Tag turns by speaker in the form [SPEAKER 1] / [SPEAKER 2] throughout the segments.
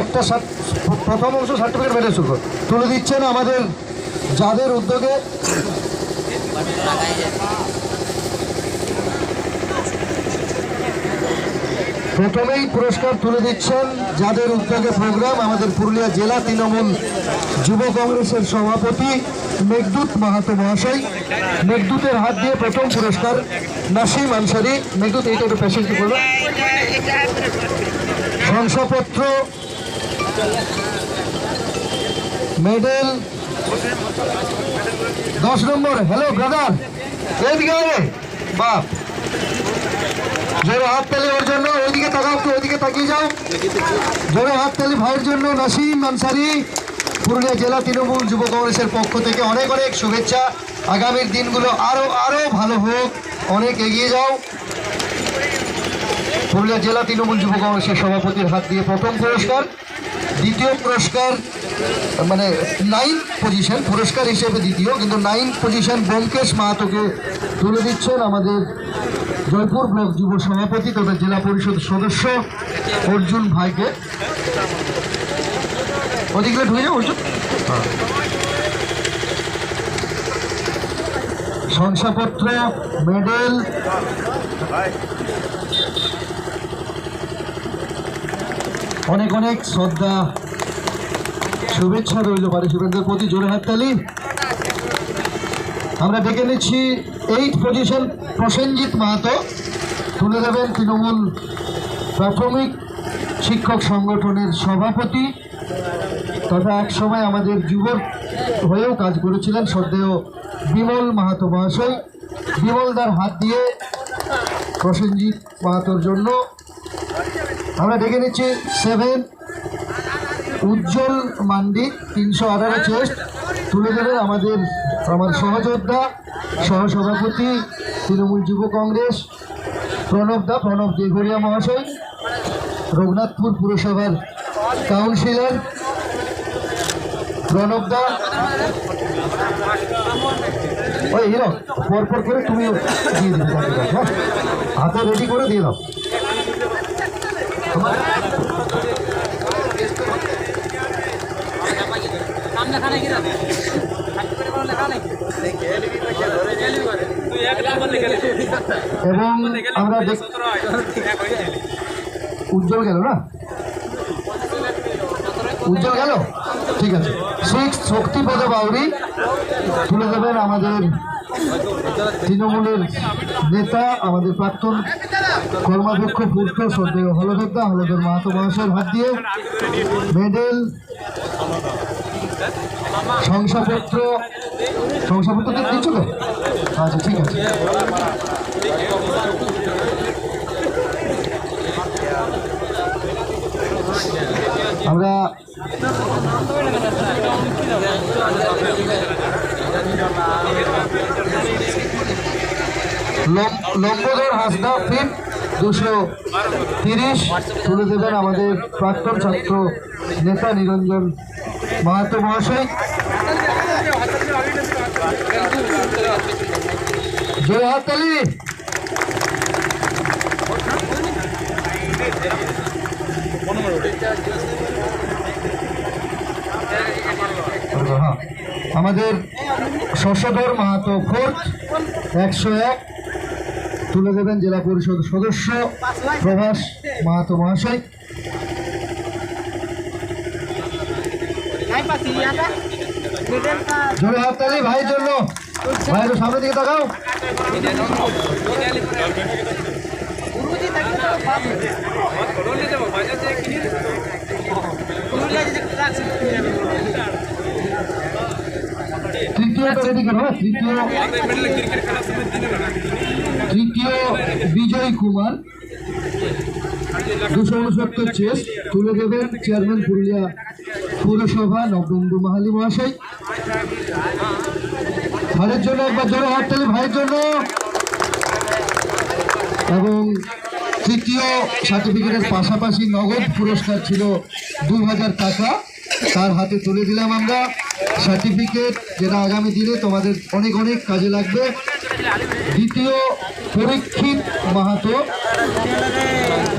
[SPEAKER 1] একটা প্রথম অংশ সার্টিফিকেট মেরে শুরু তুলে দিচ্ছেন আমাদের যাদের উদ্যোগে প্রথমেই পুরস্কার তুলে দিচ্ছেন যাদের উদ্যোগে প্রোগ্রাম আমাদের পুরুলিয়া জেলা তৃণমূল যুব কংগ্রেসের সভাপতি মেঘদূত মাহাতো মহাশয়। মেঘদূতের হাত দিয়ে প্রথম পুরস্কার নাসিম আনসারি। মেঘদূত, এইটা একটু পেশেন্ট করবে শংসাপত্র মেডেল দশ নম্বর হ্যালো ব্রাদার এইদিকে আরে বাপ। জোরে হাত তালি ওর জন্য ওইদিকে তাকাও একটু ওইদিকে তাকিয়ে যাও। জোরে হাত তালি ভাইয়ের জন্য, নাসিম আনসারি, পুরুলিয়া জেলা তৃণমূল যুব কংগ্রেসের পক্ষ থেকে অনেক অনেক শুভেচ্ছা। আগামীর দিনগুলো আরও আরও ভালো হোক। অনেক এগিয়ে যাও। পুরুলিয়া জেলা তৃণমূল যুব কংগ্রেসের সভাপতির হাত দিয়ে প্রথম পুরস্কার, দ্বিতীয় পুরস্কার মানে নাইন পজিশন পুরস্কার হিসেবে দ্বিতীয়, কিন্তু নাইন পজিশন ব্যোমকেশ মাহাতোকে তুলে দিচ্ছেন আমাদের জয়পুর ব্লক যুব সভাপতি তথা জেলা পরিষদ সদস্য অর্জুন ভাইকে ওদিকে ঢুকে যাও, অর্জুন হ্যাঁ। শংসাপত্র, মেডেল অনেক অনেক শ্রদ্ধা, শুভেচ্ছা রইল পারিশুভেন্দ্রের প্রতি, জোরে হাততালি আমরা ডেকে নিচ্ছি এইট পজিশন প্রসেনজিৎ মাহাতো তুলে দেবেন তৃণমূল প্রাথমিক শিক্ষক সংগঠনের সভাপতি। তথা এক সময় আমাদের যুবক হয়েও কাজ করেছিলেন শ্রদ্ধেয় বিমল মাহাতো মহাশয়। বিমলদার হাত দিয়ে প্রসেনজিৎ মাহাতোর জন্য আমরা ডেকে নিচ্ছি সেভেন, উজ্জ্বল মান্ডি, তিনশো আঠারো চেস্ট। তুলে দেবেন আমাদের, আমার সহযোদ্ধা, সহসভাপতি তৃণমূল যুব কংগ্রেস, প্রণব দা, প্রণব দেঘরিয়া মহাশয়, রঘুনাথপুর পুরসভার কাউন্সিলর, প্রণব দা। ওই হিরো পরপর করে তুমি দিয়ে দিবে হ্যাঁ? হাতে রেডি করে দিয়ে দাও
[SPEAKER 2] নাম লেখা নাকি না সার্টিফিকেট লেখা নাকি তুই এক নাম্বার লিখে
[SPEAKER 1] এবং আমরা উজ্জ্বল গেল না? উজ্জ্বল গেল? ঠিক আছে। সিক্স শক্তিপদ বাউরি তুলে দেবেন আমাদের তৃণমূলের নেতা, আমাদের প্রাক্তন কর্মাধ্যক্ষ পূর্ত শ্রদ্ধেয় হলদরদা হলদর মাহাতো মহাশয়ের হাত দিয়ে মেডেল, শংসাপত্র শংসাপত্র তো দিচ্ছ তো? আচ্ছা ঠিক আছে। আমরা লম- লম্বধর হাসদা ফিট দুশো তিরিশ। তুলে দেবেন আমাদের প্রাক্তন ছাত্র নেতা নিরঞ্জন মাহাতো মহাশয়। জয় আমাদের শশধর মাহাতো ফোর্থ একশো এক। তুলে দেবেন জেলা পরিষদ সদস্য প্রভাস মাহাতো মহাশয়। জোরে হাততালি, ভাইয়ের জন্য। ভাইয়ের সামনের দিকে তাকাও।
[SPEAKER 2] গুরুজি থাকলে তো পাবো লোন নিয়ে যাব বাজার থেকে কিনে পুরুলিয়া যদি ক্লাস
[SPEAKER 1] তৃতীয়টা রেডি করো হ্যাঁ? তৃতীয়। তৃতীয় বিজয় কুমার। দুশো উনসত্তর চেস তুলে দেবেন চেয়ারম্যান পুরুলিয়া পৌরসভা নববন্ধু মাহালি মহাশয়। ভাইয়ের জন্য একবার জোরে হাততালি ভাইয়ের জন্য। এবং তৃতীয় সার্টিফিকেটের পাশাপাশি নগদ পুরস্কার ছিল দু হাজার টাকা। তার হাতে তুলে দিলাম আমরা। সার্টিফিকেট যেটা আগামী দিনে তোমাদের অনেক অনেক কাজে লাগবে। দ্বিতীয় পরীক্ষিত মাহাতো।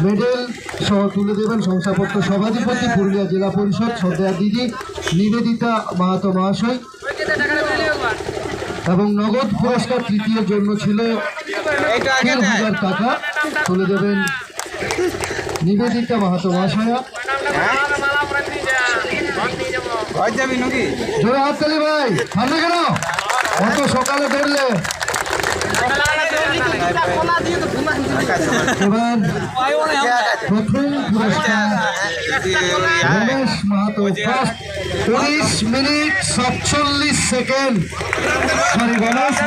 [SPEAKER 1] মেডেল সহ তুলে দেবেন শংসাপত্র সভাধিপতি পুরুলিয়া জেলা পরিষদ শ্রদ্ধা দিদি, নিবেদিতা মাহাতো মহাশয়। এবং নগদ পুরস্কার তৃতীয় জন্য ছিল হাজার টাকা। তুলে দেবেন নিবেদিতা মাহাতো মহাশয়া।
[SPEAKER 3] ঘর যাবি নাকি?
[SPEAKER 1] জোরে হাত তালি ভাই সামনে কেন? অত সকালে ধরলে এবার মিনিট সাতচল্লিশ সেকেন্ড। সরি রমেশ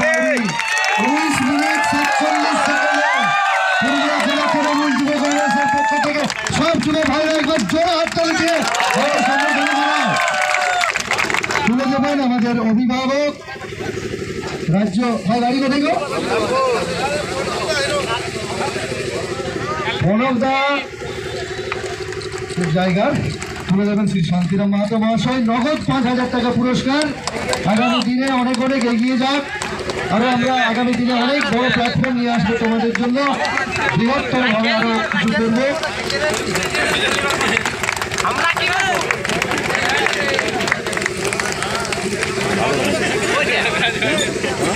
[SPEAKER 1] উনিশ মিনিট সাতচল্লিশ সেকেন্ডে। পুরুলিয়া জেলা তৃণমূল যুব কংগ্রেসের সব যুব ভাইরা একবার জোরে হাত তালি দিয়ে ওর সম্বর্ধনা জানাও। দেবেন আমাদের অভিভাবক। রাজ্য, ভাই, বাড়ি কোথায় গো? প্রণব দা। তুলে দেবেন শ্রী শান্তিরাম মাহাতো মহাশয়। নগদ পাঁচ হাজার টাকা পুরস্কার। আগামী দিনে অনেক অনেক এগিয়ে যাক। আরও আমরা আগামী দিনে অনেক বড় প্ল্যাটফর্ম নিয়ে আসব তোমাদের জন্য। বৃহত্তর ভাবে আরও কিছু করব।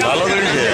[SPEAKER 4] ভালো বেরিয়েছে